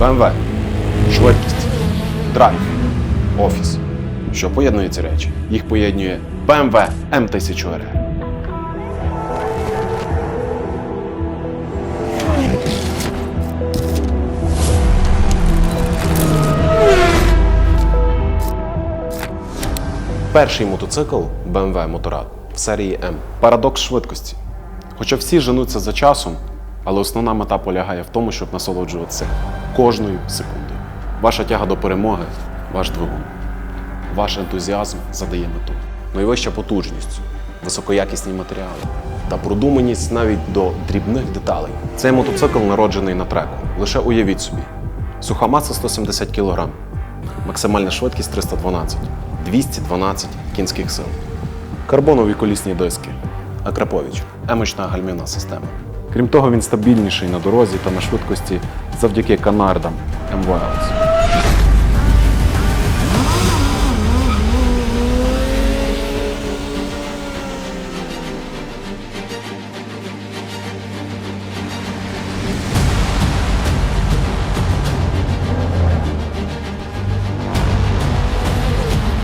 BMW. Швидкість, драйв, офіс. Що поєднує ці речі? Їх поєднує BMW M1000R. Перший мотоцикл BMW Motorrad серії M. Парадокс швидкості. Хоча всі женуться за часом, але основна мета полягає в тому, щоб насолоджуватися кожною секундою. Ваша тяга до перемоги ваш двигун. Ваш ентузіазм задає мету. Найвища потужність, високоякісні матеріали та продуманість навіть до дрібних деталей. Цей мотоцикл народжений на треку. Лише уявіть собі. Суха маса 170 кг, максимальна швидкість 312, 212 кінських сил. Карбонові колісні диски, Акрапович, емочна гальмівна система. Крім того, він стабільніший на дорозі та на швидкості завдяки канардам МВЛС.